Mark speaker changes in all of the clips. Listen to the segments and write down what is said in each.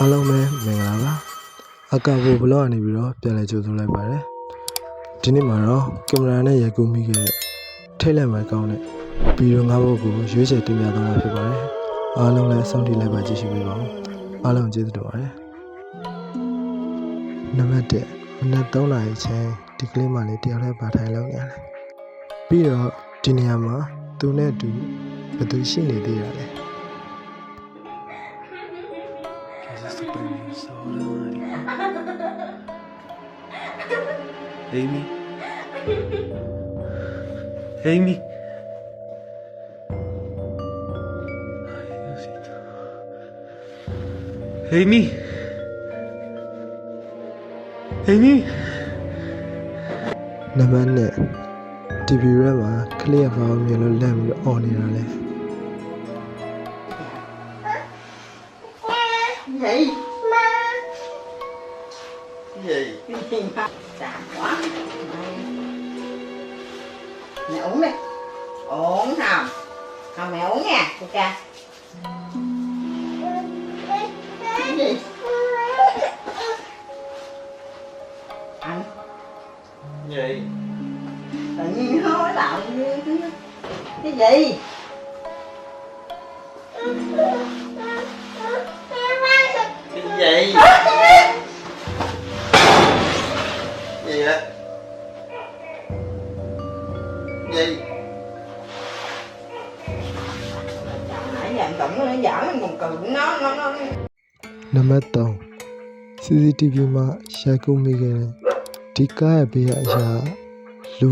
Speaker 1: အားလုံးပဲမင်္ဂလာပါအကာဘူဘလော့အနေပြီးတော့ပြန်လည်ကြိုဆိုလိုက်ပါတယ်ဒီနေ့မှာတော့ကင်မရာနဲ့ရိုက်ကူးမိခဲ့တဲ့ထိတ်လိုက်မှကောင်းတဲ့ဗီဒီယိုငါးပုဒ်ကိုရွေးချယ်တင်ပြသွားမှာဖြစ်ပါတယ်အားလုံးလည်းစောင့်ကြည့်လိုက်ပါကြည့်ရှုပေးပါဦးအားလုံးကျေးဇူးတင်ပါတယ်နံပါတ်1မနက်3နာရီချင်းဒီကလေးမလေးတယောက်တည်းပါထိုင်လောက်နေရတယ်ပြီးတော့ဒီနေရာမှာသူနဲ့အတူဘယ်သူရှိနေသေးရလဲ
Speaker 2: Amy. Amy. Ay, Diosito. Amy. Amy.
Speaker 1: နံပါတ်1 TV ရဲမှာကလေးရပါအောင်မြင်လို့လက်ပြီးတော့អော်နေတာလဲ
Speaker 3: gì ma
Speaker 2: Gì?
Speaker 3: cái gì chả quá mẹ uống đi. Uống không không mẹ uống nha ok. Cái gì? Anh.
Speaker 2: Gì?
Speaker 3: tự nhiên nói lại cái gì?
Speaker 2: Cái gì?
Speaker 1: ပါတ်3 CCTV မှာရိုက်ကူးမိခဲ့တဲ့ဒီကားရဲ့ဘေးကအရာလူ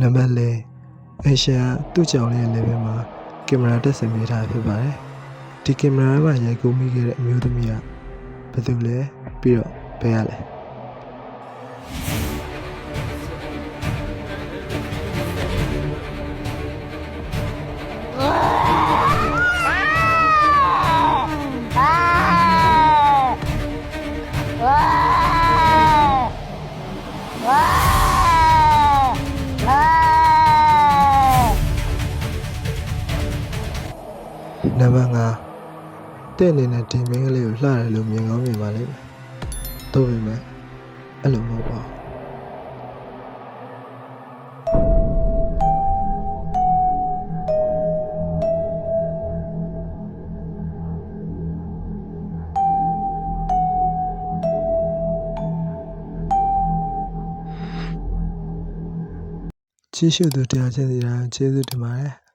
Speaker 1: နံပါတ်၄အေရှန်သူ့ကြောင်လေးရဲ့ level မှာကင်မရာတက်ဆင်ပေးထားဖြစ်ပါတယ်ဒီကင်မရာမှာရိုက်ကူးမိခဲ့တဲ့အမျိုးသမီးကဘယ်သူလဲပြီးတော့ဘယ်ရလဲ နံပါတ်5တဲ့အနေနဲ့ဒီမင်းကလေးကိုလှတယ်လို့မြင်ကောင်းမြင်ပါလိမ့်မယ်။သို့ပေမဲ့အဲ့လိုမဟုတ်ပါဘူးကြည့်ရှုသူတရားချင်းစီတိုင်းကျေးဇူးတင်ပါတယ်